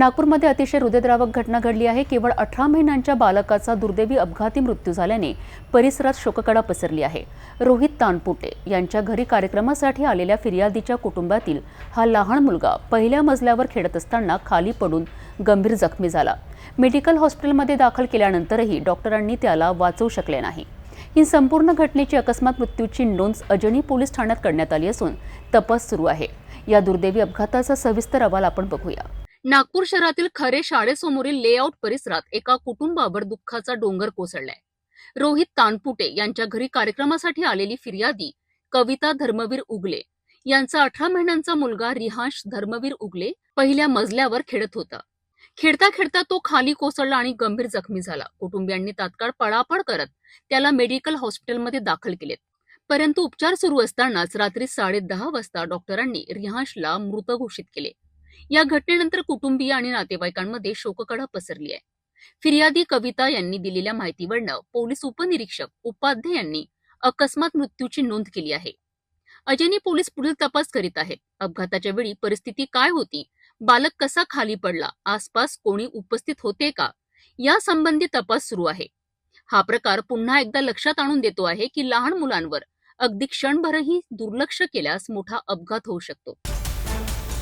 नागपूरमध्ये अतिशय हृदयद्रावक घटना घडली आहे. केवळ अठरा महिन्यांच्या बालकाचा दुर्दैवी अपघाती मृत्यू झाल्याने परिसरात शोककडा पसरली आहे. रोहित तानपुटे यांच्या घरी कार्यक्रमासाठी आलेल्या फिर्यादीच्या कुटुंबातील हा लहान मुलगा पहिल्या मजल्यावर खेळत असताना खाली पडून गंभीर जखमी झाला. मेडिकल हॉस्पिटलमध्ये दाखल केल्यानंतरही डॉक्टरांनी त्याला वाचवू शकले नाही. ही संपूर्ण घटनेची अकस्मात मृत्यूची नोंद अजनी पोलीस ठाण्यात करण्यात आली असून तपास सुरू आहे. या दुर्दैवी अपघाताचा सविस्तर अहवाल आपण बघूया. नागपूर शहरातील खरे शाळेसमोरील लेआउट परिसरात एका कुटुंबावर दुःखाचा डोंगर कोसळलाय. रोहित तानपुटे यांच्या घरी कार्यक्रमासाठी आलेली फिर्यादी कविता धर्मवीर उगले. यांचा अठरा महिन्यांचा मुलगा रिहांश धर्मवीर उगले पहिल्या मजल्यावर खेळत होता. खेळता खेळता तो खाली कोसळला आणि गंभीर जखमी झाला. कुटुंबियांनी तात्काळ पळापळ करत त्याला मेडिकल हॉस्पिटलमध्ये दाखल केलेत. परंतु उपचार सुरू असतानाच रात्री साडे दहा वाजता डॉक्टरांनी रिहांशला मृत घोषित केले. या घटनेनंतर कुटुंबीय आणि नातेवाईकांमध्ये शोककडा पसरली आहे. फिर्यादी कविता यांनी दिलेल्या माहितीवरनं पोलीस उपनिरीक्षक उपाध्ये यांनी अकस्मात मृत्यूची नोंद केली आहे. अजयनी पोलीस पुढील तपास करीत आहेत. अपघाताच्या वेळी परिस्थिती काय होती? बालक कसा खाली पडला? आसपास कोणी उपस्थित होते का? या संबंधी तपास सुरू आहे. हा प्रकार पुन्हा एकदा लक्षात आणून देतो आहे की लहान मुलांवर अगदी क्षणभरही दुर्लक्ष केल्यास मोठा अपघात होऊ शकतो.